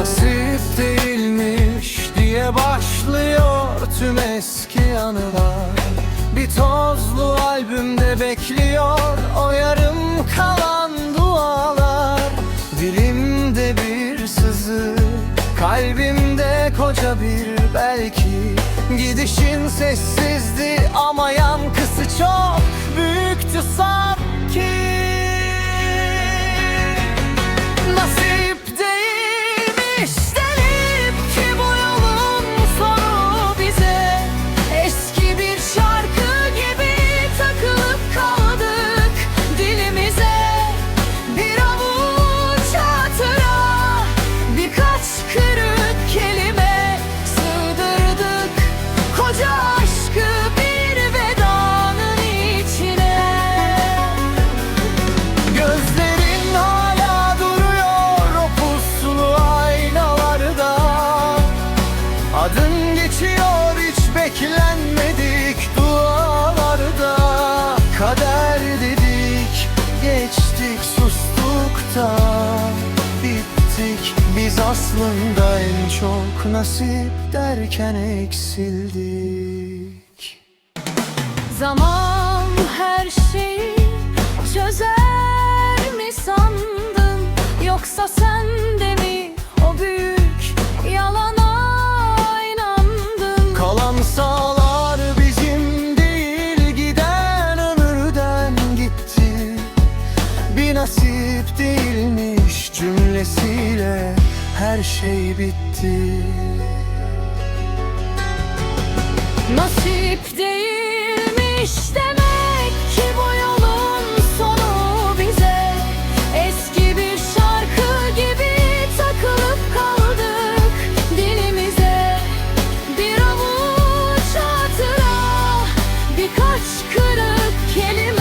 nasip değilmiş diye başlıyor tüm eski anılar. Bir tozlu albümde bekliyor o yarım kalan dualar. Dilimde bir sızı kalbimde koca bir belki. Gidişin sesi Kader dedik geçtik sustuk da bittik. Biz aslında en çok nasip derken eksildik. Zaman her şeyi çözer mi sandın? Yoksa sen vesile her şey bitti. Nasip değilmiş demek ki bu yolun sonu bize. Eski bir şarkı gibi takılıp kaldık dilimize. Bir avuç hatıra birkaç kırık kelime.